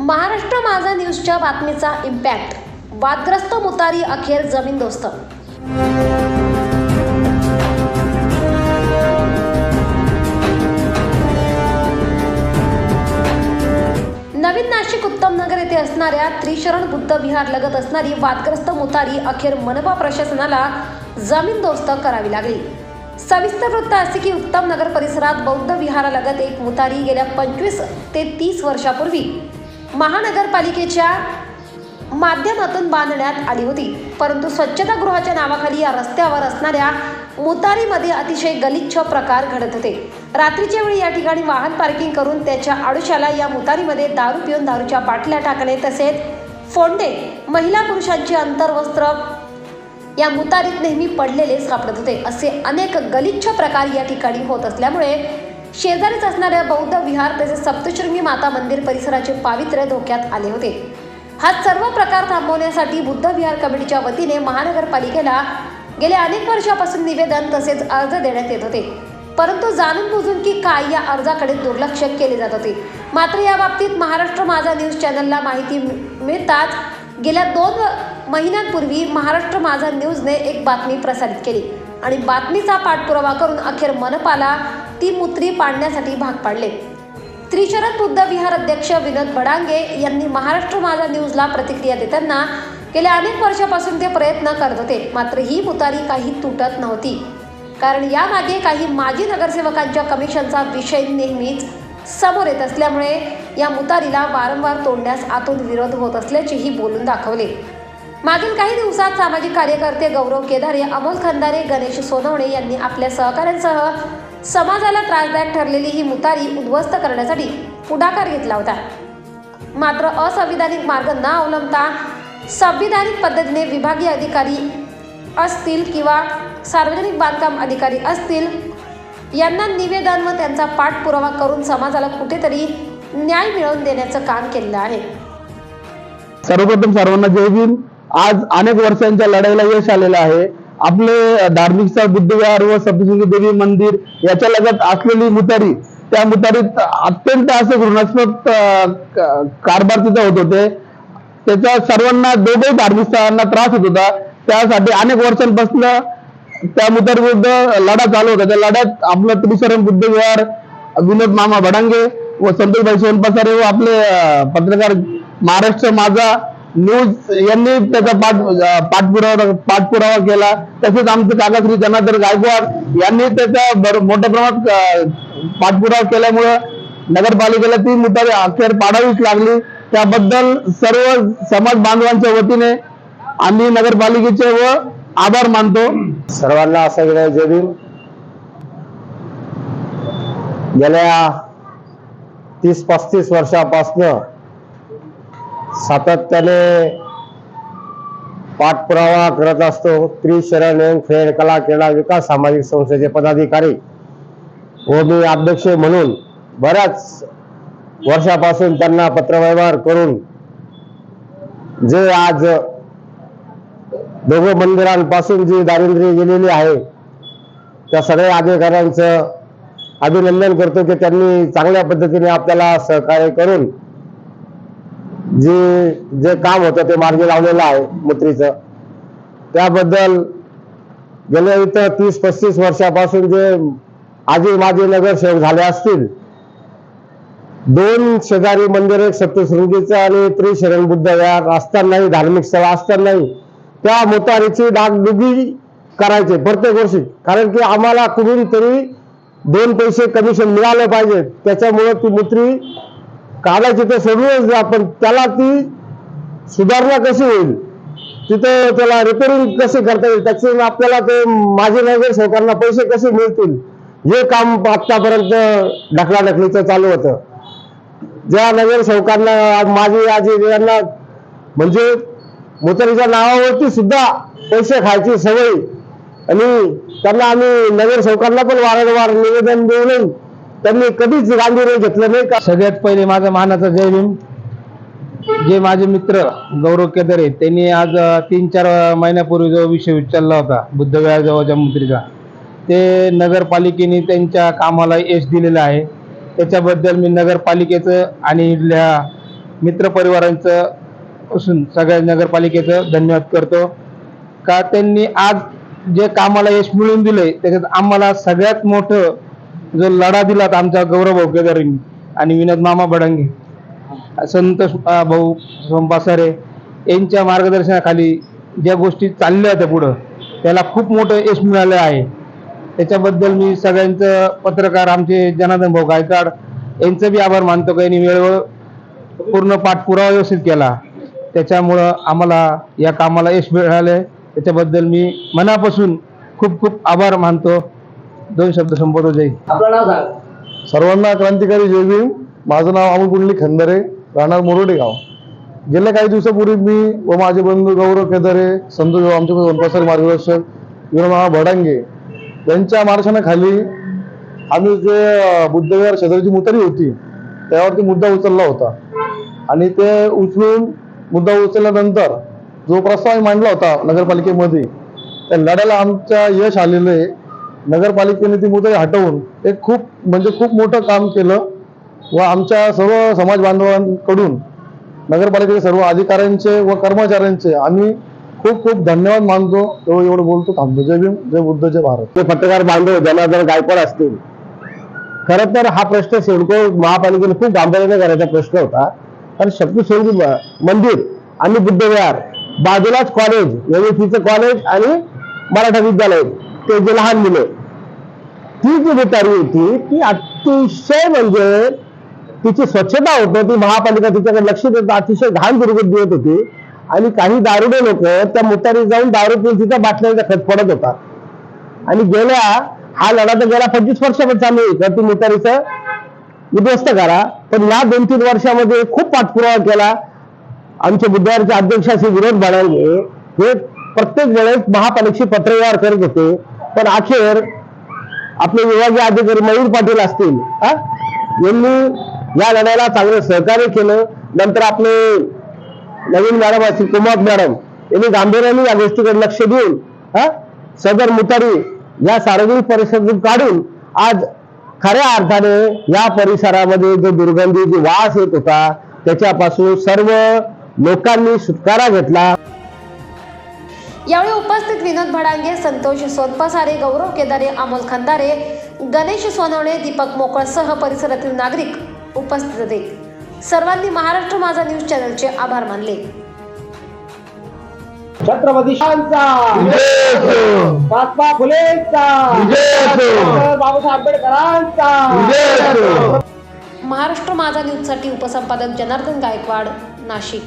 महाराष्ट्र माझा न्यूजच्या बातमीचा इम्पॅक्ट. वादग्रस्त मुतारी अखेर जमीनदोस्त. असणाऱ्या त्रिशरण बुद्ध विहार लगत असणारी वादग्रस्त मुतारी अखेर मनपा प्रशासनाला जमीनदोस्त करावी लागली. सविस्तर वृत्त असे की उत्तम नगर परिसरात बौद्ध विहारालगत एक मुतारी गेल्या पंचवीस ते तीस वर्षापूर्वी महानगरपालिकेच्या माध्यमातून बांधण्यात आली होती. परंतु स्वच्छतागृहाच्या नावाखाली या रस्त्यावर असणाऱ्या मुतारीमध्ये अतिशय गलिच्छ प्रकार घडत होते. रात्रीच्या वेळी या ठिकाणी वाहन पार्किंग करून त्याच्या आडुशाला या मुतारीमध्ये दारू पिऊन दारूच्या बाटल्या टाकणे तसेच फोंडे महिला पुरुषांचे अंतर्वस्त्र या मुतारीत नेहमी पडलेले सापडत होते. असे अनेक गलिच्छ प्रकार या ठिकाणी होत असल्यामुळे शेजारीच असणाऱ्या बौद्ध विहार तसेच सप्तशृंगी माता मंदिर परिसराचे पावित्र्य धोक्यात आले होते. हा सर्व प्रकार थांबवण्यासाठी बुद्ध विहार कमिटीच्या वतीने महानगरपालिकेला गेल्या अनेक वर्षापासून निवेदन तसेच अर्ज देण्यात येत होते. परंतु जाणून बुजून की काय या अर्जाकडे दुर्लक्ष केले जात होते. मात्र या बाबतीत महाराष्ट्र माझा न्यूज चॅनलला माहिती मि- मिळताच गेल्या दोन महिन्यांपूर्वी महाराष्ट्र माझा न्यूजने एक बातमी प्रसारित केली. आणि बातमीचा पाठपुरावा करून अखेर मनपाला ती मुत्री पाडण्यासाठी भाग पाडले. त्रिशरण बुद्ध विहार अध्यक्ष विनोद बडांगे यांनी महाराष्ट्र माझा न्यूजला प्रतिक्रिया देताना गेल्या अनेक वर्षापासून ते प्रयत्न करत होते. मात्र ही मुतारी काही तुटत नव्हती. कारण यामागे काही माजी नगरसेवकांच्या कमिशनचा विषय नेहमीच समोर येत असल्यामुळे या मुतारीला वारंवार तोडण्यास आतून विरोध होत असल्याचेही बोलून दाखवले. मागील काही दिवसात सामाजिक कार्यकर्ते गौरव केदारे अमोल खंदारे गणेश सोनवणे यांनी आपल्या सहकाऱ्यांसह समाजाला त्रासदायक ठरलेली ही मुतारी उद्ध्वस्त करण्यासाठी पुढाकार घेतला होता. मात्र असंविधानिक मार्ग न अवलंबता संविधानिक पद्धतीने विभागीय अधिकारी असतील किंवा सार्वजनिक बांधकाम अधिकारी असतील यांना निवेदन व त्यांचा पाठपुरावा करून समाजाला कुठेतरी न्याय मिळवून देण्याचं काम केलेलं आहे. सर्वप्रथम सर्वांना जय भीम. आज अनेक वर्षांच्या लढाईला यश आलेलं आहे. आपले धार्मिक स्थळ बुद्धविहार व सप्तशृंगी देवी मंदिर याच्या लगत असलेली मुतारी त्या मुतारीत अत्यंत असे घृणास्पद कारभार तिथे होत होते. त्याचा सर्वांना दोघे धार्मिक स्थळांना त्रास होत होता. त्यासाठी अनेक वर्षांपासून त्या मुद्द्याविरुद्ध लढा चालू होता. त्या लढ्यात आपलं त्रिशरण बुद्ध विहार विनोद मामा भडांगे व संतोषभाई सोनपासारे व आपले पत्रकार महाराष्ट्र माझा न्यूज यांनी त्याचा पाठ पाठपुरावा पाठपुरावा केला. तसेच आमचे काकाश्री जनार्दन गायकवाड यांनी त्याचा भर- मोठ्या प्रमाणात पाठपुरावा केल्यामुळं नगरपालिकेला ती मुतारी अखेर पाडावीच लागली. त्याबद्दल सर्व समाज बांधवांच्या वतीने आम्ही नगरपालिकेचे व आभार मानतो. सर्वांना असा जय भीम. गेल्या तीस पस्तीस वर्षापासनं सातत्याने पाठपुरावा करत असतो. त्रिशरण एम खेळ कला क्रीडा विकास सामाजिक संस्थेचे पदाधिकारी व मी अध्यक्ष म्हणून बऱ्याच वर्षापासून त्यांना पत्रव्यवहार करून जे आज दोघं मंदिरांपासून जी दारिद्र्य गेलेली आहे त्या सगळ्या अधिकाऱ्यांचं अभिनंदन करतो की त्यांनी चांगल्या पद्धतीने आपल्याला सहकार्य करून जे जे काम होतं ते मार्गी लावलेलं आहे मुत्रीचं. त्याबद्दल गेल्या इथं तीस पस्तीस वर्षापासून जे आजी माजी नगरसेवक झाले असतील दोन शेजारी मंदिर एक सप्तशृंगीचं आणि त्रिशरण बुद्ध विहार असतानाही धार्मिक स्थळ असतानाही त्या मोतारीची डागडुगी करायचे प्रत्येक वर्षी. कारण की आम्हाला कुठून तरी दोन पैसे कमिशन मिळालं पाहिजे. त्याच्यामुळे ती मुत्री काढायची तर सोडूनच द्या पण त्याला ती सुधारणा कशी होईल? तिथं त्याला रिपेरिंग कसे करता येईल? त्याचे आपल्याला ते माझे नगर सरकारला पैसे कसे मिळतील? हे काम आतापर्यंत ढकलाढकलीचं चालू होतं. ज्या नगर सेवकांना माझी आजी यांना म्हणजे मोतरीच्या नावावरती सुद्धा पैसे खायची सवय. आणि त्यांना आम्ही नगरसेवकांना पण वारंवार निवेदन देऊन त्यांनी कधीच गांभीर्य घेतलं नाही का? सगळ्यात पहिले माझा मानाचा जय भीम. जे माझे मित्र गौरव केदरे त्यांनी आज तीन चार महिन्यापूर्वी जो विषय उचलला होता बुद्धविहार जवळच्या मंत्रीचा ते नगरपालिकेने त्यांच्या कामाला यश दिलेलं आहे. त्याच्याबद्दल मी नगरपालिकेचं आणि मित्रपरिवारांचं असून सगळ्या नगरपालिकेचं धन्यवाद करतो. का त्यांनी आज जे कामाला यश मिळवून दिले त्याच्यात आम्हाला सगळ्यात मोठं जो लढा दिलात आमचा गौरव भाऊ आणि विनोद मामा बडंगे संतोष अं, भाऊ सोमपासारे यांच्या मार्गदर्शनाखाली ज्या गोष्टी चालल्या होत्या पुढं त्याला खूप मोठं यश मिळालं आहे. त्याच्याबद्दल मी सगळ्यांचं पत्रकार आमचे जनार्दन भाऊ गायकवाड यांचं बी आभार मानतो की यांनी वेळेवर पूर्ण पाठपुरावा व्यवस्थित केला. त्याच्यामुळं आम्हाला या कामाला यश मिळालं त्याच्याबद्दल मी मनापासून खूप खूप आभार मानतो. दोन शब्द संबोधो जय सर्वांना क्रांतिकारी जय भीम. माझं नाव अमोल कुंडली खंदरे राहणार मोरोडे गाव. गेल्या काही दिवसापूर्वी मी व माझे बंधू गौरव केदारे संतोष भाऊ आमचे वनपासर मार्गदर्शक विनोबा भडांगे त्यांच्या मार्गदर्शनाखाली आम्ही जे बुद्धविहार शेजारची मुतारी होती त्यावरती मुद्दा उचलला होता. आणि ते उचलून मुद्दा उचलल्यानंतर जो प्रस्ताव आम्ही मांडला होता नगरपालिकेमध्ये त्या लढ्याला आमच्या यश आलेलं आहे. नगरपालिकेने ती मुदत हटवून एक खूप म्हणजे खूप मोठं काम केलं व आमच्या सर्व समाज बांधवांकडून नगरपालिकेच्या सर्व अधिकाऱ्यांचे व कर्मचाऱ्यांचे आम्ही खूप खूप धन्यवाद मानतो. तो एवढं बोलतो थांबतो जय भीम जय बुद्ध जय भारत. ते पत्रकार बांधव जर गायकवाड असतील. खरं तर हा प्रश्न सिडको महापालिकेने खूप गांभीर्याने करायचा प्रश्न होता. कारण शक्ती मंदिर आणि बुद्धविहार बाजूलाच कॉलेज एमएसीचं कॉलेज आणि मराठा विद्यालय ते जे लहान मुलं. ती जी बेकारी होती ती अतिशय म्हणजे तिची स्वच्छता होतं. ती महापालिका तिच्याकडे लक्ष देत अतिशय घाण दुर्गत देत होती. आणि काही दारुडे लोक त्या मुतारी जाऊन दारू पिऊन तिथं बाटल्यांचा खत पडत होता. आणि गेल्या हा लढा तर गेल्या पंचवीस वर्षामध्ये चालू आहे तर ती मुतारीचं उद्ध्वस्त करा. पण या दोन तीन वर्षामध्ये खूप पाठपुरावा केला. आमचे बुधवारचे अध्यक्ष विरोध बाळगले. हे प्रत्येक वेळेस महापालिकेशी पत्रव्यवहार करत होते. पण अखेर आपले विभागीय अधिकारी मयूर पाटील असतील हा? यांनी या लढ्याला चांगलं सहकार्य केलं. नंतर आपले नवीन मॅडम असतील कुमार मॅडम. यांनी गांभीर्याने या गोष्टीकडे लक्ष देऊन हा सदर मुतारी या सार्वजनिक परिषदेतून काढून आज खऱ्या अर्थाने या परिसरामध्ये जो दुर्गंधी जो वास येत होता त्याच्यापासून सर्व लोकांनी सुटकारा घेतला. यावेळी उपस्थित विनोद भडांगे संतोष सोनपासारे गौरव केदारे अमोल खंदारे गणेश सोनवणे दीपक मोकळसह परिसरातील नागरिक उपस्थित होते. सर्वांनी महाराष्ट्र माझा न्यूज चॅनलचे आभार मानले. छत्रपती महात्मा फुलेंचा. बाबासाहेब आंबेडकरांचा. महाराष्ट्र माझा न्यूजसाठी उपसंपादक जनार्दन गायकवाड नाशिक.